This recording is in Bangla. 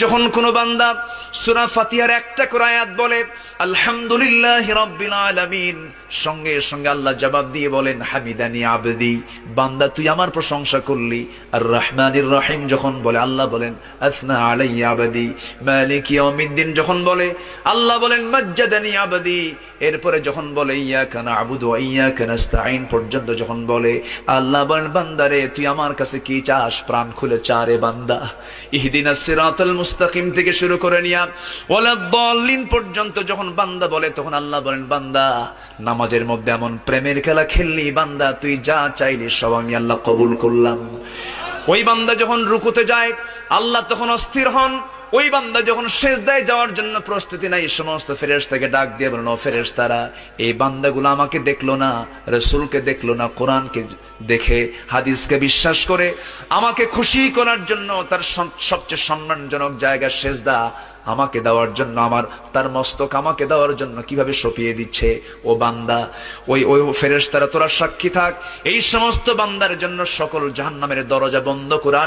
যখন কোন বান্দা সূরা ফাতিহার একটা করে আয়াত বলে, আলহামদুলিল্লাহ রাব্বিল আলামিন সঙ্গে সঙ্গে আল্লাহ জবাব দিয়ে বলেন, হামিদানি আবদি বান্দা, তুই আমার প্রশংসা করলি আর রহমানির রহিম যখন বলে, আল্লাহ বলেন, আসনা আলাইয়া আবদি মালিক ইয়াউমিদ্দিন যখন বলে, আল্লাহ বলেন, মাজ্জাদানি আবদি এরপরে যখন বলে, ইয়াকা নাবুদু ওয়া ইয়াকা নাস্তাইন পর্যন্ত যখন বলে, আল্লাহ বলেন বান্দারে তুই আমার কাছে কি চাস? প্রাণ খুলে চারে বান্দা। ইহদিনাস সিরাতাল মুস্তাকিম থেকে শুরু করে নিয়া ওয়ালা দলিন পর্যন্ত যখন বান্দা বলে, তখন আল্লাহ বলেন, বান্দা, নামাজের মধ্যে এমন প্রেমের খেলা খেললি, বান্দা, তুই যা চাইলি সব আমি আল্লাহ কবুল করলাম। ওই বান্দা যখন রুকুতে যায়, আল্লাহ তখন অস্থির হন ওই বান্দা যখন শেষ দেয় যাওয়ার জন্য প্রস্তুতি নাই সমস্ত ফেরেস থেকে ডাক দিয়ে বলেন ও ফেরেস তারা এই বান্দাগুলো আমাকে দেখল না, রসুলকে দেখল না, কোরআনকে দেখে, হাদিসকে বিশ্বাস করে, আমাকে খুশি করার জন্য তার সবচেয়ে সম্মানজনক জায়গা শেষ দা আমাকে দেওয়ার জন্য, আমার, তার মস্তক আমাকে দেওয়ার জন্য কীভাবে সপিয়ে দিচ্ছে, ও বান্দা, ওই ওই ফেরেস তারা তোরা সাক্ষী থাক। এই সমস্ত বান্দার জন্য সকল জাহান্নামের দরজা বন্ধ করা